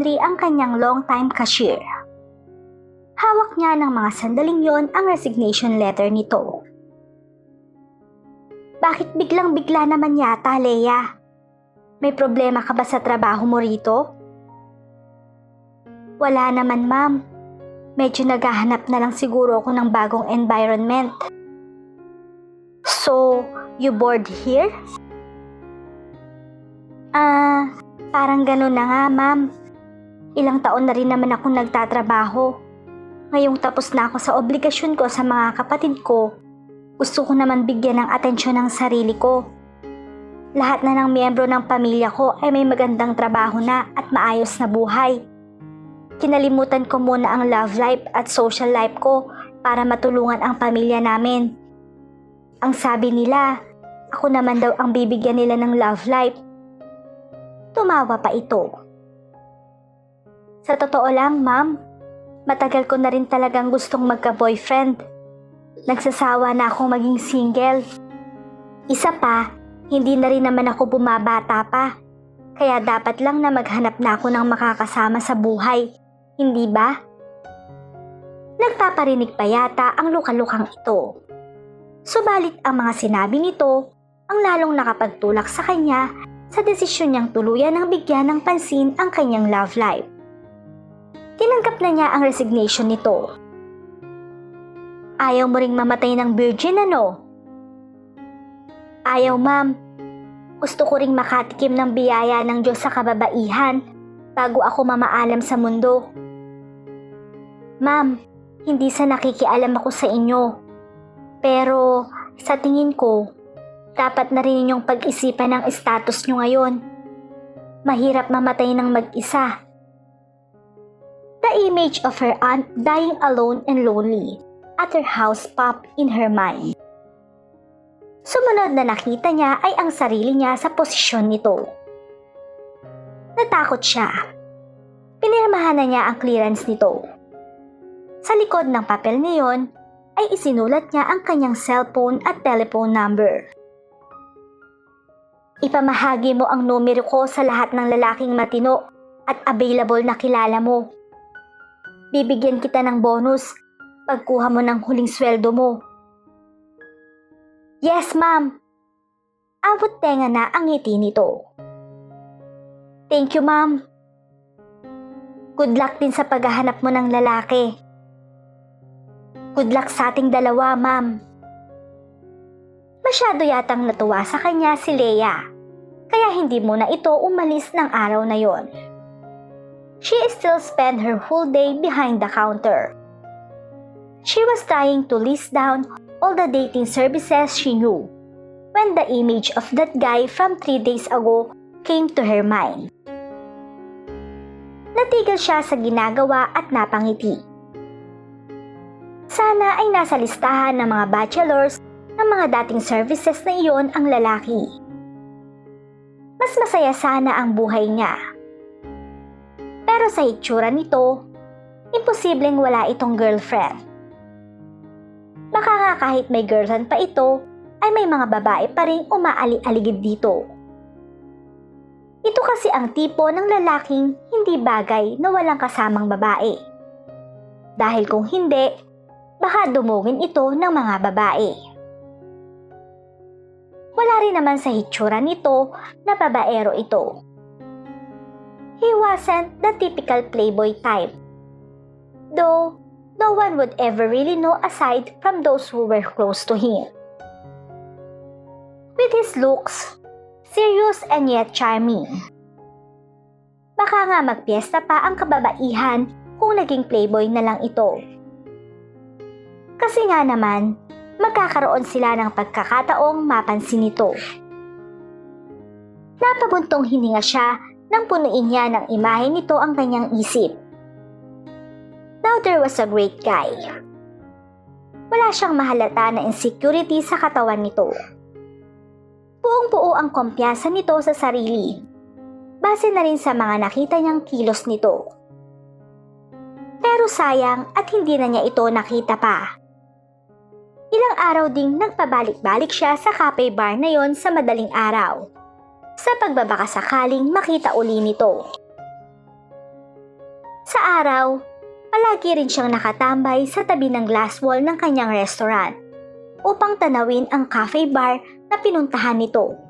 Henry ang kanyang long-time cashier. Hawak niya ng mga sandaling yon ang resignation letter nito. Bakit biglang-bigla naman yata, Leia? May problema ka ba sa trabaho mo rito? Wala naman, ma'am. Medyo naghahanap na lang siguro ako ng bagong environment. So, you bored here? Ah, parang ganun na nga, ma'am. Ilang taon na rin naman akong nagtatrabaho. Ngayong tapos na ako sa obligasyon ko sa mga kapatid ko, gusto ko naman bigyan ng atensyon ng sarili ko. Lahat na ng miyembro ng pamilya ko ay may magandang trabaho na at maayos na buhay. Kinalimutan ko muna ang love life at social life ko para matulungan ang pamilya namin. Ang sabi nila, ako naman daw ang bibigyan nila ng love life. Tumawa pa ito. Sa totoo lang, ma'am, matagal ko na rin talagang gustong magka-boyfriend. Nagsasawa na akong maging single. Isa pa, hindi na rin naman ako bumabata pa. Kaya dapat lang na maghanap na ako ng makakasama sa buhay. Hindi ba? Nagpaparinig pa yata ang lukalukang ito. Subalit ang mga sinabi nito ang lalong nakapagtulak sa kanya sa desisyon niyang tuluyan ng bigyan ng pansin ang kanyang love life. Tinanggap na niya ang resignation nito. Ayaw mo ring mamatay ng virgin ano? Ayaw ma'am. Gusto ko ring makatikim ng biyaya ng Diyos sa kababaihan bago ako mamaalam sa mundo. Ma'am, hindi sa nakikialam ako sa inyo. Pero sa tingin ko, dapat na rin inyong pag-isipan ang status nyo ngayon. Mahirap mamatay ng mag-isa. The image of her aunt dying alone and lonely at her house popped in her mind. Sumunod na nakita niya ay ang sarili niya sa posisyon nito. Natakot siya. Pinirmahan na niya ang clearance nito. Sa likod ng papel niyon ay isinulat niya ang kanyang cellphone at telephone number. Ipamahagi mo ang numero ko sa lahat ng lalaking matino at available na kilala mo. Bibigyan kita ng bonus pagkuha mo ng huling sweldo mo. Yes, ma'am. Abot tenga na ang ngiti nito. Thank you, ma'am. Good luck din sa paghahanap mo ng lalaki. Good luck sa ating dalawa, ma'am. Masyado yatang natuwa sa kanya si Leia, kaya hindi muna ito umalis ng araw na yon. She still spent her whole day behind the counter. She was trying to list down all the dating services she knew when the image of that guy from three days ago came to her mind. Natigil siya sa ginagawa at napangiti. Sana ay nasa listahan ng mga bachelors ng mga dating services na iyon ang lalaki. Mas masaya sana ang buhay niya. Pero sa itsura nito, imposibleng wala itong girlfriend. Baka nga kahit may girlfriend pa ito, ay may mga babae pa rin umaali-aligid dito. Ito kasi ang tipo ng lalaking hindi bagay na walang kasamang babae. Dahil kung hindi, baka dumugin ito ng mga babae. Wala rin naman sa hitsura nito na babaero ito. He wasn't the typical playboy type. Though, no one would ever really know aside from those who were close to him. With his looks, serious and yet charming. Baka nga magpiesta pa ang kababaihan kung naging playboy na lang ito. Kasi nga naman, magkakaroon sila ng pagkakataong mapansin ito. Napabuntong hininga siya nang punuin niya ng imahe nito ang kanyang isip. Now there was a great guy. Wala siyang mahalata na insecurity sa katawan nito. Buong buo ang kumpiyansa nito sa sarili. Base na rin sa mga nakita niyang kilos nito. Pero sayang at hindi na niya ito nakita pa. Ilang araw ding nagpabalik-balik siya sa cafe bar na yon sa madaling araw. Sa pagbabaka sakaling makita uli nito. Sa araw, palagi rin siyang nakatambay sa tabi ng glass wall ng kanyang restaurant upang tanawin ang cafe bar na pinuntahan nito.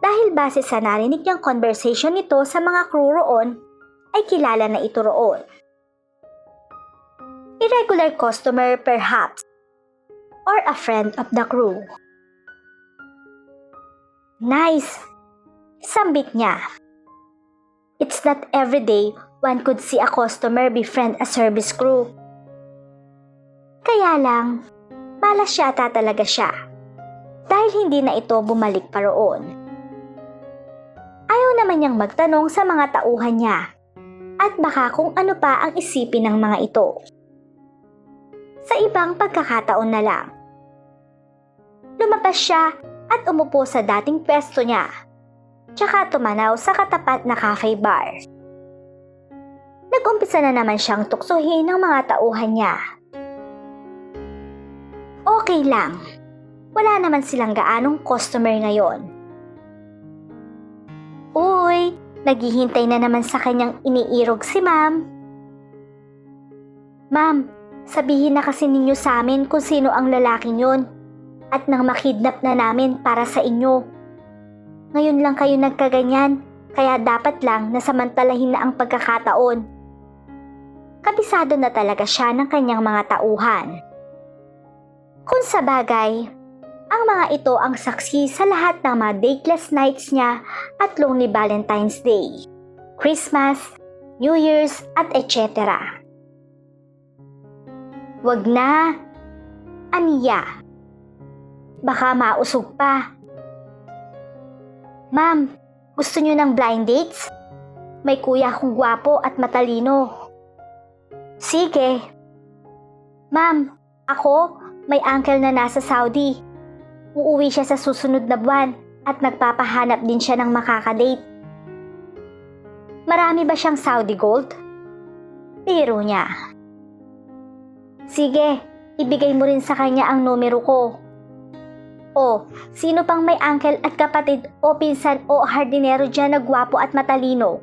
Dahil base sa narinig niyang conversation nito sa mga crew roon, ay kilala na ito roon. Irregular customer perhaps, or a friend of the crew. Nice! Sambit niya. It's not every day one could see a customer befriend a service crew. Kaya lang, malas yata talaga siya. Dahil hindi na ito bumalik pa roon. Ayaw naman niyang magtanong sa mga tauhan niya at baka kung ano pa ang isipin ng mga ito. Sa ibang pagkakataon na lang. Lumabas siya at umupo sa dating pwesto niya. Tsaka tumanaw sa katapat na cafe bar. Nag-umpisa na naman siyang tuksohin ng mga tauhan niya. Okay lang. Wala naman silang gaanong customer ngayon. Uy, naghihintay na naman sa kanyang iniirog si ma'am. Ma'am, sabihin na kasi ninyo sa amin kung sino ang lalaking yun at nang makidnap na namin para sa inyo. Ngayon lang kayo nagkaganyan, kaya dapat lang na samantalahin na ang pagkakataon. Kabisado na talaga siya ng kanyang mga tauhan. Kung sa bagay, ang mga ito ang saksi sa lahat ng mga dateless nights niya at lonely Valentine's Day, Christmas, New Year's at etc. Wag na. Aniya. Baka mausog pa. Ma'am, gusto niyo ng blind dates? May kuya akong gwapo at matalino. Sige. Ma'am, ako, may uncle na nasa Saudi. Uuwi siya sa susunod na buwan at nagpapahanap din siya ng makakadate. Marami ba siyang Saudi gold? Biro niya. Sige, ibigay mo rin sa kanya ang numero ko. O, sino pang may uncle at kapatid o pinsan o hardinero dyan na gwapo at matalino?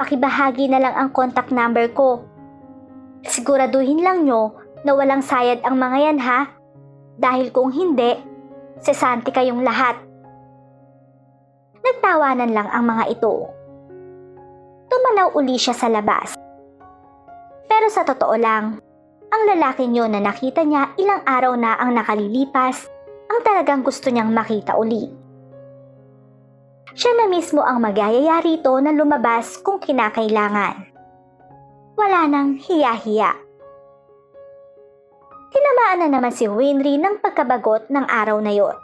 Pakibahagi na lang ang contact number ko. Siguraduhin lang nyo na walang sayad ang mga yan ha. Dahil kung hindi, sesanti kayong lahat. Nagtawanan lang ang mga ito. Tumanaw uli siya sa labas. Pero sa totoo lang, ang lalaki niyo na nakita niya ilang araw na ang nakalilipas ang talagang gusto niyang makita uli. Siya na mismo ang magyayaya rito na lumabas kung kinakailangan. Wala nang hiya-hiya. Tinamaan na naman si Winry ng pagkabagot ng araw na yon.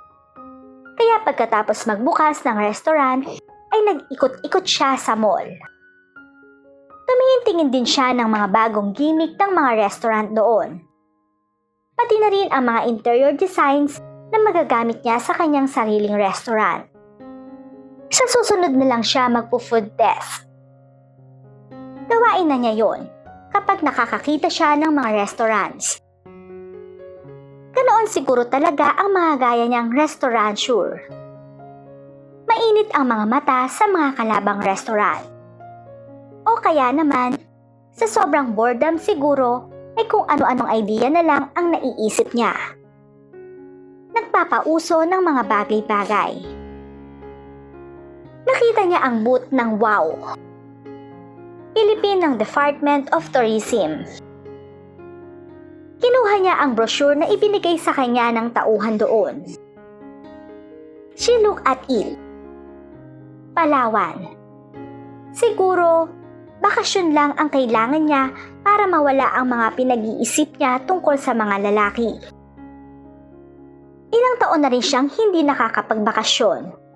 Kaya pagkatapos magbukas ng restaurant, ay nag-ikot-ikot siya sa mall. Tumingin-tingin din siya ng mga bagong gimmick ng mga restaurant doon. Pati na rin ang mga interior designs na magagamit niya sa kanyang sariling restaurant. Sa susunod na lang siya magpo-food test. Gawain na niya yon kapag nakakakita siya ng mga restaurants. Ganoon siguro talaga ang mga gaya niyang restaurant sure. Mainit ang mga mata sa mga kalabang restaurant. O kaya naman, sa sobrang boredom siguro ay kung ano-anong idea na lang ang naiisip niya nagpapauso ng mga bagay-bagay. Nakita niya ang booth ng WOW, Philippine ng Department of Tourism. Kinuha niya ang brochure na ibinigay sa kanya ng tauhan doon. She looked at it. Palawan. Siguro, bakasyon lang ang kailangan niya para mawala ang mga pinag-iisip niya tungkol sa mga lalaki. Ilang taon na rin siyang hindi nakakapagbakasyon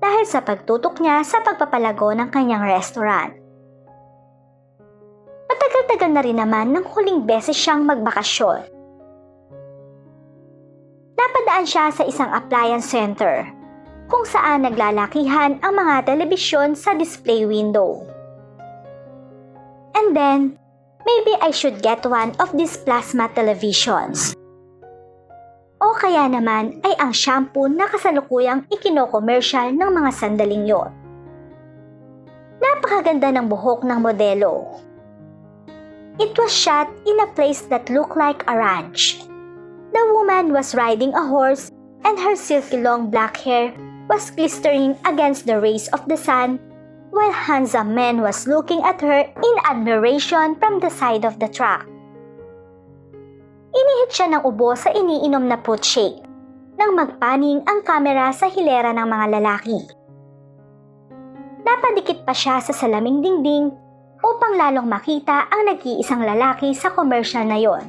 dahil sa pagtutok niya sa pagpapalago ng kanyang restaurant. Matagal-tagal na rin naman nang huling beses siyang magbakasyon. Napadaan siya sa isang appliance center kung saan naglalakihan ang mga telebisyon sa display window. And then, maybe I should get one of these plasma televisions. Kaya naman ay ang shampoo na kasalukuyang ikinokommersyal ng mga sandaling yon. Napakaganda ng buhok ng modelo. It was shot in a place that looked like a ranch. The woman was riding a horse and her silky long black hair was glistering against the rays of the sun while handsome man was looking at her in admiration from the side of the truck. Inihit siya ng ubo sa iniinom na fruit shake nang magpaning ang kamera sa hilera ng mga lalaki. Napadikit pa siya sa salaming dingding upang lalong makita ang nag-iisang lalaki sa commercial na yon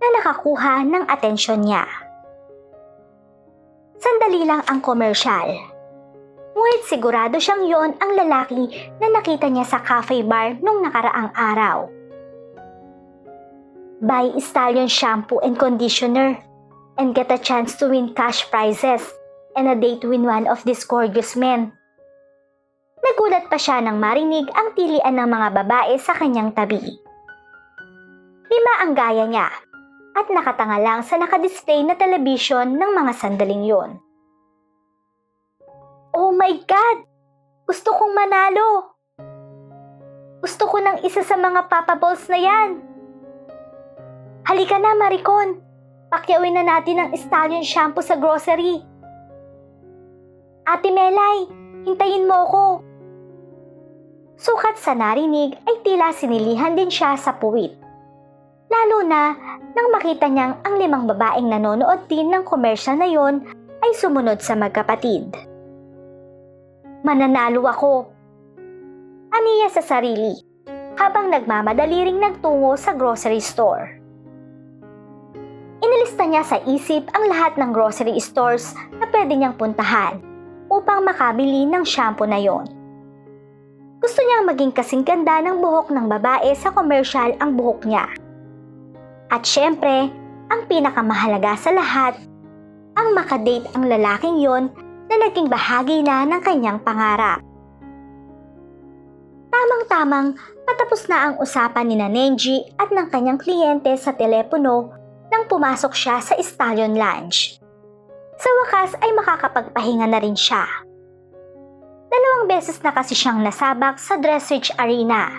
na nakakuha ng atensyon niya. Sandali lang ang commercial. Ngunit sigurado siyang yon ang lalaki na nakita niya sa cafe bar nung nakaraang araw. Buy Stallion shampoo and conditioner and get a chance to win cash prizes and a date with one of these gorgeous men. Nagulat pa siya nang marinig ang tilian ng mga babae sa kanyang tabi. Lima ang gaya niya at nakatanga lang sa nakadisplay na telebisyon ng mga sandaling yon. Oh my God! Gusto kong manalo! Gusto ko ng isa sa mga Papa Balls na yan! Halika na, Maricon! Pakyawin na natin ang stallion shampoo sa grocery. Ate Melay, hintayin mo ko. Sukat sa narinig ay tila sinilihan din siya sa puwit. Lalo na nang makita niyang ang limang babaeng nanonood din ng komersya na yon ay sumunod sa magkapatid. Mananalo ako. Aniya sa sarili habang nagmamadali nagtungo sa grocery store. Inilista niya sa isip ang lahat ng grocery stores na pwede niyang puntahan upang makabili ng shampoo na yon. Gusto niyang maging kasing ganda ng buhok ng babae sa commercial ang buhok niya. At syempre, ang pinakamahalaga sa lahat, ang makadate ang lalaking yon na naging bahagi na ng kanyang pangarap. Tamang-tamang patapos na ang usapan ni Nenji at ng kanyang kliyente sa telepono nang pumasok siya sa Stallion Lounge. Sa wakas ay makakapagpahinga na rin siya. Dalawang beses na kasi siyang nasabak sa dressage arena.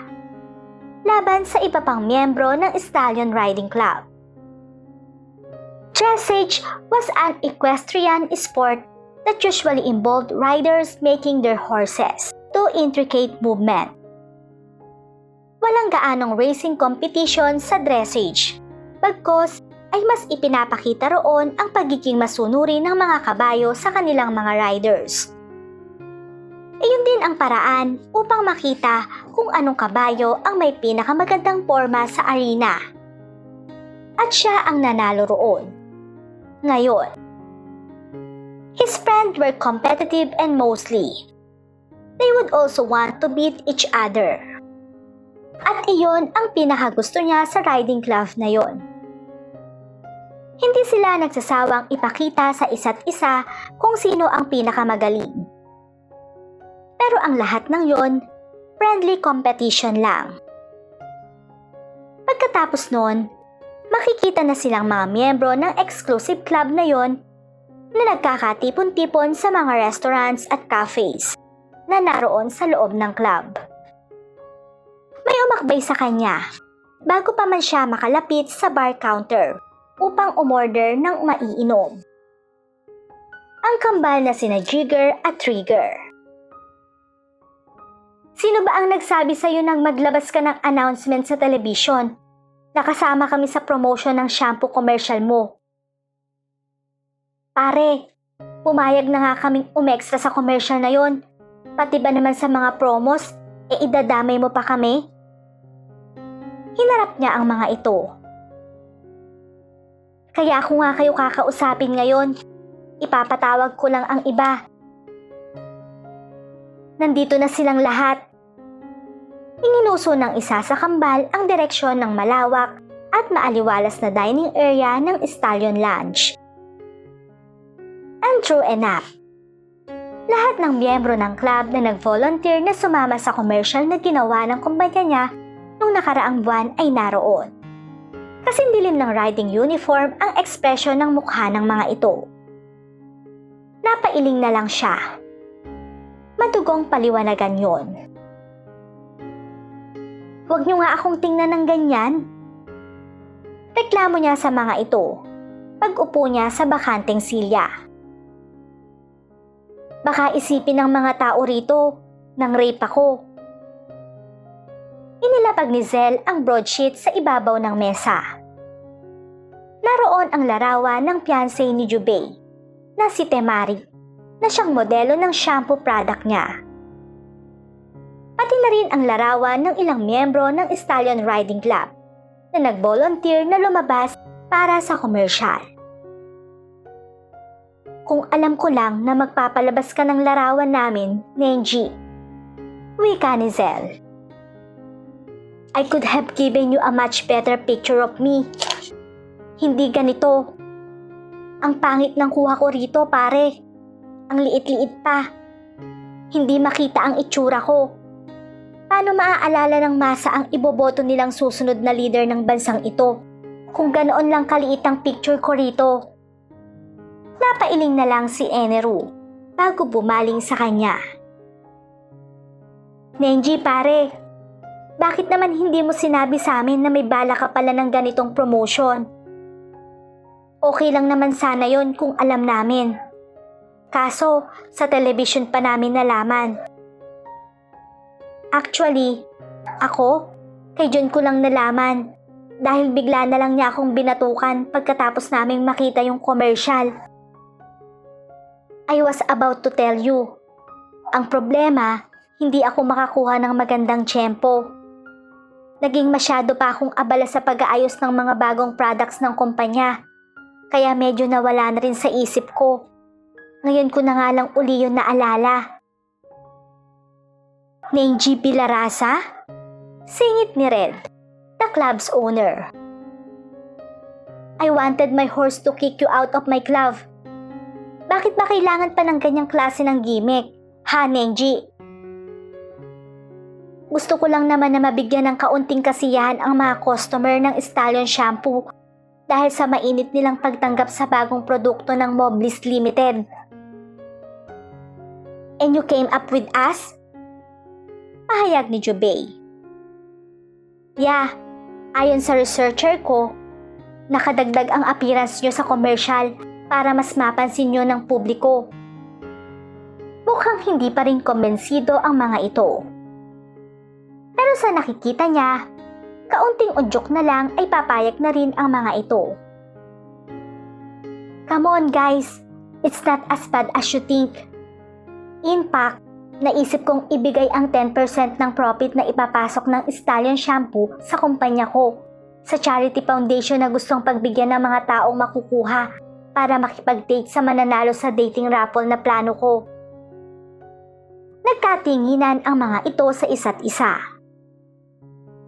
Laban sa iba pang miyembro ng Stallion Riding Club. Dressage was an equestrian sport that usually involved riders making their horses to intricate movement. Walang gaanong racing competition sa dressage, bagkos ay mas ipinapakita roon ang pagiging masunuri ng mga kabayo sa kanilang mga riders. Iyon din ang paraan upang makita kung anong kabayo ang may pinakamagandang forma sa arena. At siya ang nanalo roon. Ngayon, his friends were competitive and mostly, they would also want to beat each other. At iyon ang pinakagusto niya sa riding club na yon. Hindi sila nagsasawang ipakita sa isa't isa kung sino ang pinakamagaling. Pero ang lahat ng yon, friendly competition lang. Pagkatapos noon, makikita na silang mga miyembro ng exclusive club na yon na nagkakatipon-tipon sa mga restaurants at cafes na naroon sa loob ng club. May umakbay sa kanya bago pa man siya makalapit sa bar counter upang umorder ng maiinom. Ang kambal na sina Jigger at Trigger. Sino ba ang nagsabi sa'yo nang maglabas ka ng announcement sa television? Nakasama kami sa promotion ng shampoo commercial mo. Pare, pumayag na nga kaming umextra sa commercial na yon. Pati ba naman sa mga promos, e idadamay mo pa kami? Hinarap niya ang mga ito. Kaya ako nga kayo kakausapin ngayon. Ipapatawag ko lang ang iba. Nandito na silang lahat. Ininuso ng isa sa kambal ang direksyon ng malawak at maaliwalas na dining area ng Stallion Lounge. And true enough, lahat ng miyembro ng club na nag-volunteer na sumama sa commercial na ginawa ng kumpanya niya nung nakaraang buwan ay naroon. Kasing dilim ng riding uniform ang ekspresyon ng mukha ng mga ito. Napailing na lang siya. Madugong paliwanagan yon. Huwag niyo nga akong tingnan ng ganyan. Reklamo niya sa mga ito. Pag-upo niya sa bakanteng silya. Baka isipin ng mga tao rito, nang rape ako. Inilapag ni Zell ang broadsheet sa ibabaw ng mesa. Naroon ang larawan ng fiancé ni Jubei, na si Temari, na siyang modelo ng shampoo product niya. Pati na rin ang larawan ng ilang miyembro ng Stallion Riding Club na nag-volunteer na lumabas para sa commercial. Kung alam ko lang na magpapalabas ka ng larawan namin, Nenji. Wika ni Zell. I could have given you a much better picture of me. Hindi ganito. Ang pangit ng kuha ko rito, pare. Ang liit-liit pa. Hindi makita ang itsura ko. Paano maaalala ng masa ang iboboto nilang susunod na leader ng bansang ito kung ganoon lang kaliit ang picture ko rito? Napailing na lang si Eneru bago bumaling sa kanya. Nenji pare, bakit naman hindi mo sinabi sa amin na may bala ka pala ng ganitong promotion? Okay lang naman sana yon kung alam namin. Kaso, sa television pa namin nalaman. Actually, ako, kay John ko lang nalaman dahil bigla na lang niya akong binatukan pagkatapos naming makita yung commercial. I was about to tell you. Ang problema, hindi ako makakuha ng magandang tiyempo. Naging masyado pa akong abala sa pag-aayos ng mga bagong products ng kumpanya. Kaya medyo nawala na rin sa isip ko. Ngayon ko na nga lang uli yun naalala. Nenji Pilarasa? Singit ni Red, the club's owner. I wanted my horse to kick you out of my club. Bakit ba kailangan pa ng ganyang klase ng gimmick? Ha, Nenji? Gusto ko lang naman na mabigyan ng kaunting kasiyahan ang mga customer ng Stallion Shampoo dahil sa mainit nilang pagtanggap sa bagong produkto ng Mobliss Limited. And you came up with us? Pahayag ni Jubei. Yeah, ayon sa researcher ko, nakadagdag ang appearance nyo sa commercial para mas mapansin nyo ng publiko. Mukhang hindi pa rin kombensido ang mga ito. Pero sa nakikita niya, kaunting udyok na lang ay papayag na rin ang mga ito. Come on guys, it's not as bad as you think. In fact, naisip kong ibigay ang 10% ng profit na ipapasok ng Stallion Shampoo sa kumpanya ko sa charity foundation na gustong pagbigyan ng mga taong makukuha para makipag-date sa mananalo sa dating raffle na plano ko. Nagkatinginan ang mga ito sa isa't isa.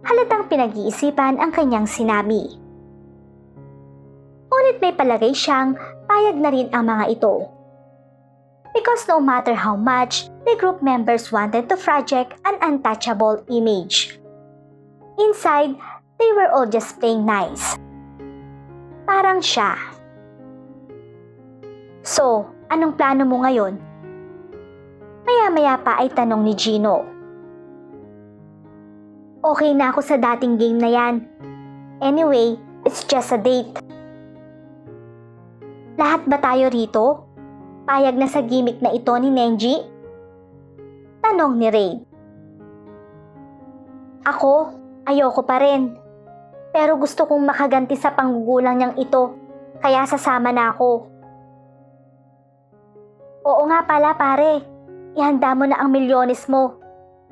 Halatang pinag-iisipan ang kanyang sinabi. Ngunit may palagay siyang payag na rin ang mga ito. Because no matter how much the group members wanted to project an untouchable image. Inside, they were all just playing nice. Parang siya. So, anong plano mo ngayon? Maya-maya pa ay tanong ni Gino. Okay na ako sa dating game na yan. Anyway, it's just a date. Lahat ba tayo rito? Payag na sa gimmick na ito ni Nenji? Tanong ni Ray. Ako, ayoko pa rin. Pero gusto kong makaganti sa panggugulang niyang ito, kaya sasama na ako. Oo nga pala pare, ihanda mo na ang milyones mo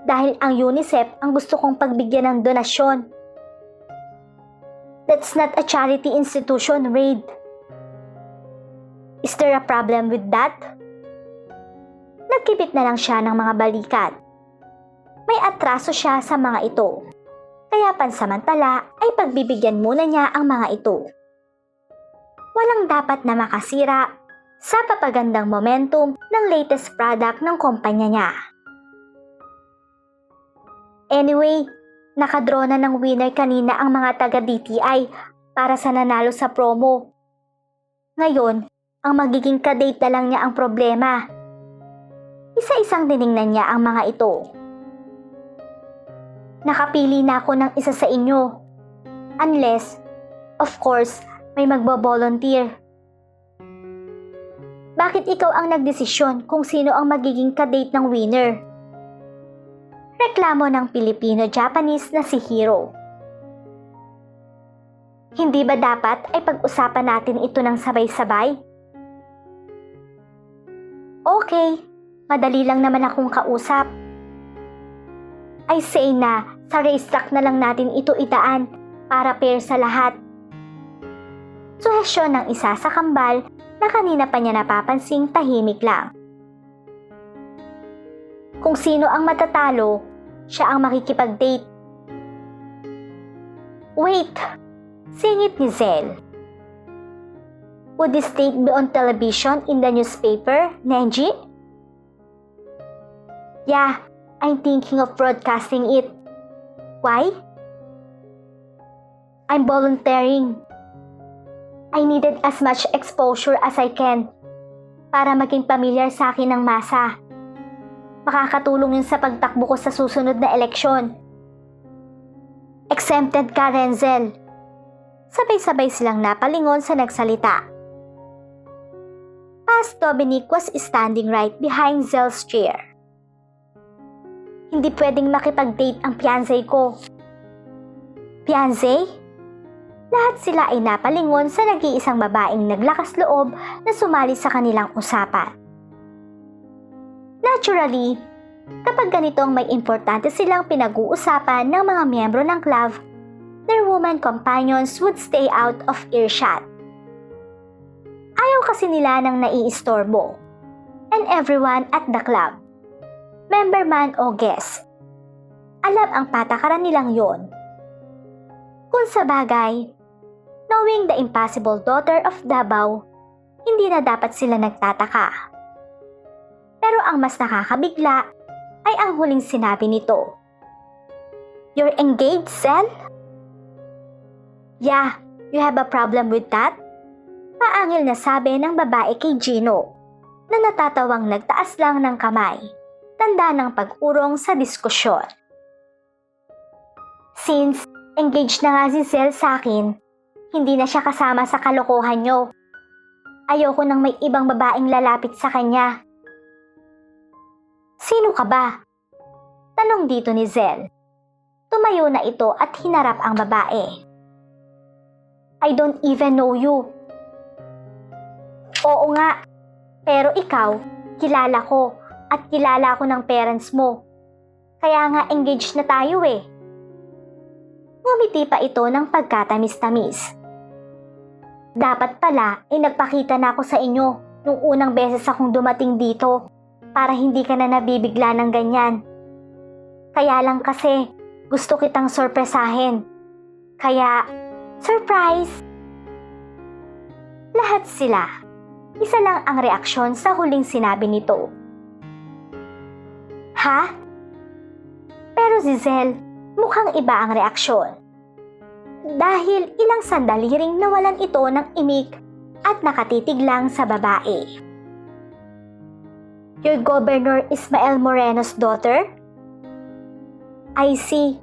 dahil ang UNICEF ang gusto kong pagbigyan ng donasyon. That's not a charity institution, Raid. Is there a problem with that? Nagkipit na lang siya ng mga balikat. May atraso siya sa mga ito. Kaya pansamantala ay pagbibigyan muna niya ang mga ito. Walang dapat na makasira sa papagandang momentum ng latest product ng kumpanya niya. Anyway, nakadraw na ng winner kanina ang mga taga-DTI para sa nanalo sa promo. Ngayon, ang magiging kadate na lang niya ang problema. Isa-isang diningnan niya ang mga ito. Nakapili na ako ng isa sa inyo. Unless, of course, may magbo-volunteer. Bakit ikaw ang nagdesisyon kung sino ang magiging kadate ng winner? Reklamo ng Pilipino-Japanese na si Hiro. Hindi ba dapat ay pag-usapan natin ito ng sabay-sabay? Okay, madali lang naman akong kausap. I say na, sa racetrack na lang natin ito itaan para pair sa lahat. Suhesyon ng isa sa kambal na kanina pa niya napapansing tahimik lang. Kung sino ang matatalo, siya ang makikipag-date. Wait! Singit ni Zel. Would this date be on television in the newspaper, Nenji? Yeah, I'm thinking of broadcasting it. Why? I'm volunteering. I needed as much exposure as I can para maging pamilyar sa akin ng masa. Makakatulong yun sa pagtakbo ko sa susunod na eleksyon. Exempted ka, Renzel. Sabay-sabay silang napalingon sa nagsalita. Past Dominic was standing right behind Zel's chair. Hindi pwedeng makipag-date ang fiancé ko. Fiancé? Lahat sila ay napalingon sa nag-iisang babaeng naglakas loob na sumali sa kanilang usapan. Naturally, kapag ganitong may importante silang pinag-uusapan ng mga miyembro ng club, their woman companions would stay out of earshot. Ayaw kasi nila ng naiistorbo. And everyone at the club, member man o guest, alam ang patakaran nilang yon. Kung sa bagay, knowing the impossible daughter of Davao, hindi na dapat sila nagtataka. Pero ang mas nakakabigla ay ang huling sinabi nito. You're engaged, Sel? Yeah, you have a problem with that? Paangil na sabi ng babae kay Gino na natatawang nagtaas lang ng kamay, tanda ng pag-urong sa diskusyon. Since engaged na nga si Sel sa akin, hindi na siya kasama sa kalokohan nyo. Ayoko nang may ibang babaeng lalapit sa kanya. Sino ka ba? Tanong dito ni Zel. Tumayo na ito at hinarap ang babae. I don't even know you. Oo nga, pero ikaw, kilala ko at kilala ko ng parents mo. Kaya nga engaged na tayo eh. Ngumiti pa ito ng pagkatamis-tamis. Dapat pala ay nagpakita na ako sa inyo nung unang beses akong dumating dito para hindi ka na nabibigla ng ganyan. Kaya lang kasi gusto kitang sorpresahin. Kaya, surprise! Lahat sila. Isa lang ang reaksyon sa huling sinabi nito. Ha? Pero si Zel, mukhang iba ang reaksyon. Dahil ilang sandali ring nawalan ito ng imik at nakatitig lang sa babae. Your Governor Ismael Moreno's daughter? I see.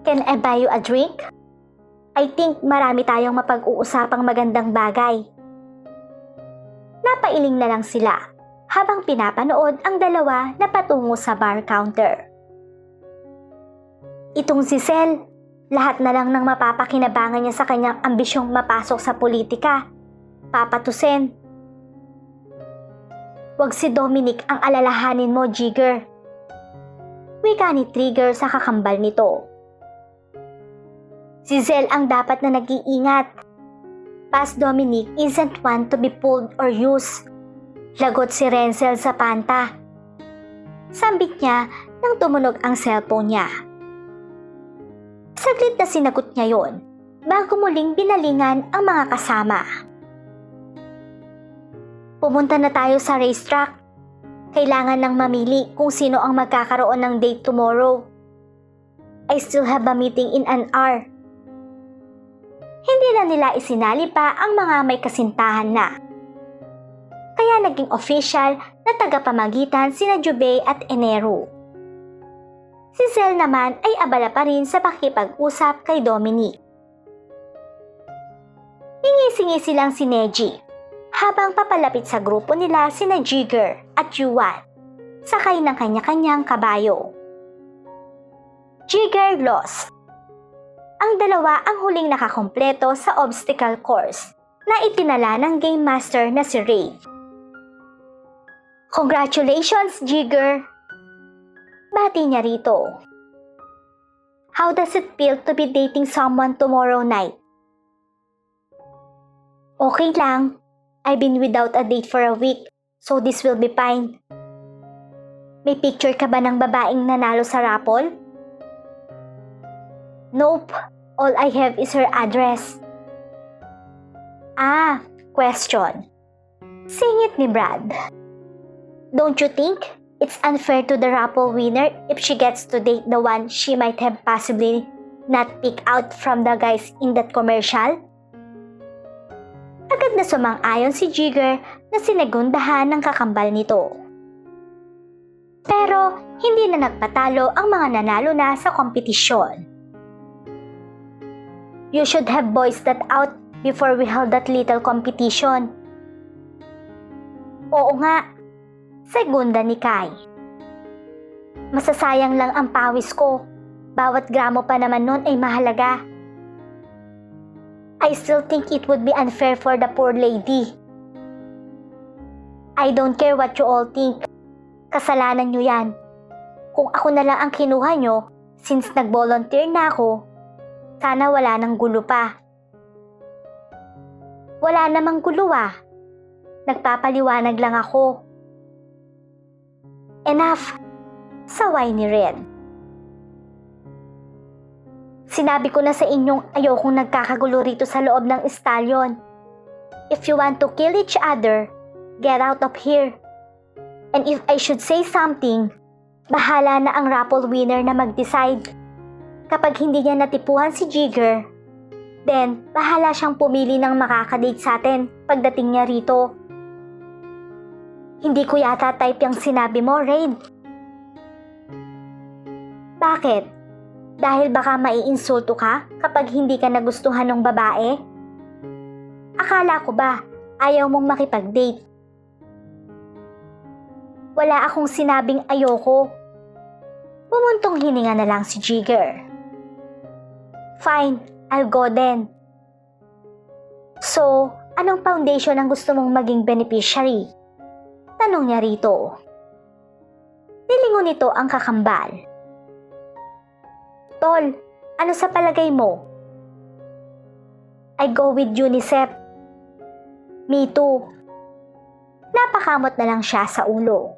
Can I buy you a drink? I think marami tayong mapag-uusapang magandang bagay. Napailing na lang sila habang pinapanood ang dalawa na patungo sa bar counter. Itong si Sel, lahat na lang ng mapapakinabangan niya sa kanyang ambisyong mapasok sa politika. Papatusin. Huwag si Dominic ang alalahanin mo, Jigger. Wika ni Trigger sa kakambal nito. Si Zel ang dapat na nag-iingat. Past Dominic isn't one to be pulled or used. Lagot si Renzel sa panta. Sambit niya nang tumunog ang cellphone niya. Saglit na sinagot niya yon bago muling binalingan ang mga kasama. Pumunta na tayo sa racetrack. Kailangan nang mamili kung sino ang magkakaroon ng date tomorrow. I still have a meeting in an hour. Hindi na nila isinali pa ang mga may kasintahan na. Kaya naging official na tagapamagitan sina Jubei at Enero. Si Zell naman ay abala pa rin sa pakipag-usap kay Dominic. Ingisi-ngisi lang si Neji habang papalapit sa grupo nila sina Jigger at Yuan sakay ng kanya-kanyang kabayo. Jigger lost. Ang dalawa ang huling nakakompleto sa obstacle course na itinala ng Game Master na si Ray. Congratulations, Jigger! Bati niya rito. How does it feel to be dating someone tomorrow night? Okay lang. I've been without a date for a week, so this will be fine. May picture ka ba ng babaeng nanalo sa raffle? Nope. All I have is her address. Ah, question. Singit ni Brad. Don't you think it's unfair to the raffle winner if she gets to date the one she might have possibly not picked out from the guys in that commercial? Agad na sumang-ayon si Jigger na sinagundahan ng kakambal nito. Pero hindi na nagpatalo ang mga nanalo na sa kompetisyon. You should have voiced that out before we held that little competition. Oo nga, segunda ni Kai. Masasayang lang ang pawis ko. Bawat gramo pa naman nun ay mahalaga. I still think it would be unfair for the poor lady. I don't care what you all think. Kasalanan nyo yan. Kung ako na lang ang kinuha nyo, since nag-volunteer na ako, sana wala nang gulo pa. Wala namang gulo ah. Nagpapaliwanag lang ako. Enough! Saway ni Red. Sinabi ko na sa inyong ayokong nagkakagulo rito sa loob ng estalyon. If you want to kill each other, get out of here. And if I should say something, bahala na ang raffle winner na mag-decide. Kapag hindi niya natipuhan si Jigger, then bahala siyang pumili ng makakadate sa atin pagdating niya rito. Hindi ko yata type yung sinabi mo, Raid. Bakit? Dahil baka maiinsulto ka kapag hindi ka nagustuhan ng babae? Akala ko ba ayaw mong makipag-date? Wala akong sinabing ayoko. Pumuntong hininga na lang si Jigger. Fine, I'll go then. So, anong foundation ang gusto mong maging beneficiary? Tanong niya rito. Nilingon nito ang kakambal. Tol, ano sa palagay mo? I go with UNICEF. Me too. Napakamot na lang siya sa ulo.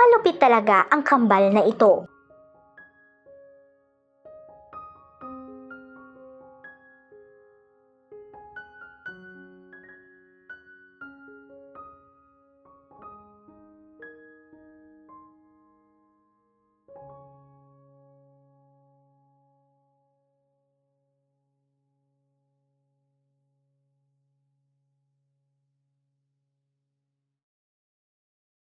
Malupit talaga ang kambal na ito.